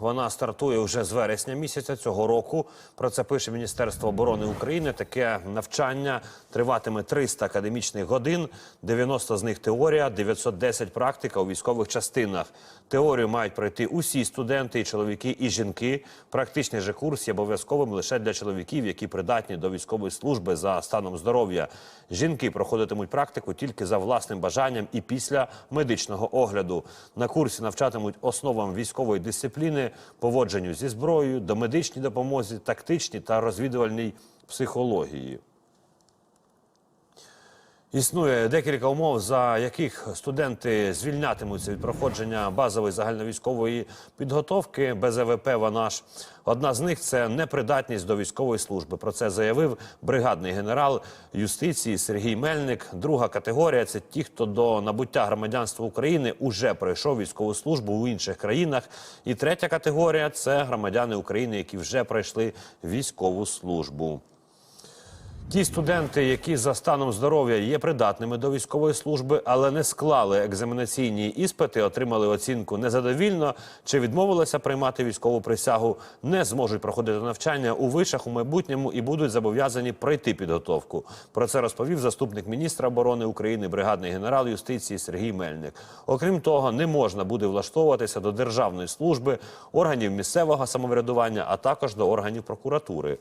Вона стартує вже з вересня місяця цього року. Про це пише Міністерство оборони України. Таке навчання триватиме 300 академічних годин, 90 з них теорія, 910 практика у військових частинах. Теорію мають пройти усі студенти, і чоловіки, і жінки. Практичний же курс є обов'язковим лише для чоловіків, які придатні до військової служби за станом здоров'я. Жінки проходитимуть практику тільки за власним бажанням і після медичного огляду. На курсі навчатимуть основам військової дисципліни, поводженню зі зброєю, домедичній допомозі, тактичній та розвідувальній психології. Існує декілька умов, за яких студенти звільнятимуться від проходження базової загальновійськової підготовки без ЕВП «Ванаш». Одна з них це непридатність до військової служби. Про це заявив бригадний генерал юстиції Сергій Мельник. Друга категорія це ті, хто до набуття громадянства України уже пройшов військову службу у інших країнах. І третя категорія це громадяни України, які вже пройшли військову службу. Ті студенти, які за станом здоров'я є придатними до військової служби, але не склали екзаменаційні іспити, отримали оцінку незадовільно чи відмовилися приймати військову присягу, не зможуть проходити навчання у вишах у майбутньому і будуть зобов'язані пройти підготовку. Про це розповів заступник міністра оборони України, бригадний генерал юстиції Сергій Мельник. Окрім того, не можна буде влаштовуватися до державної служби, органів місцевого самоврядування, а також до органів прокуратури.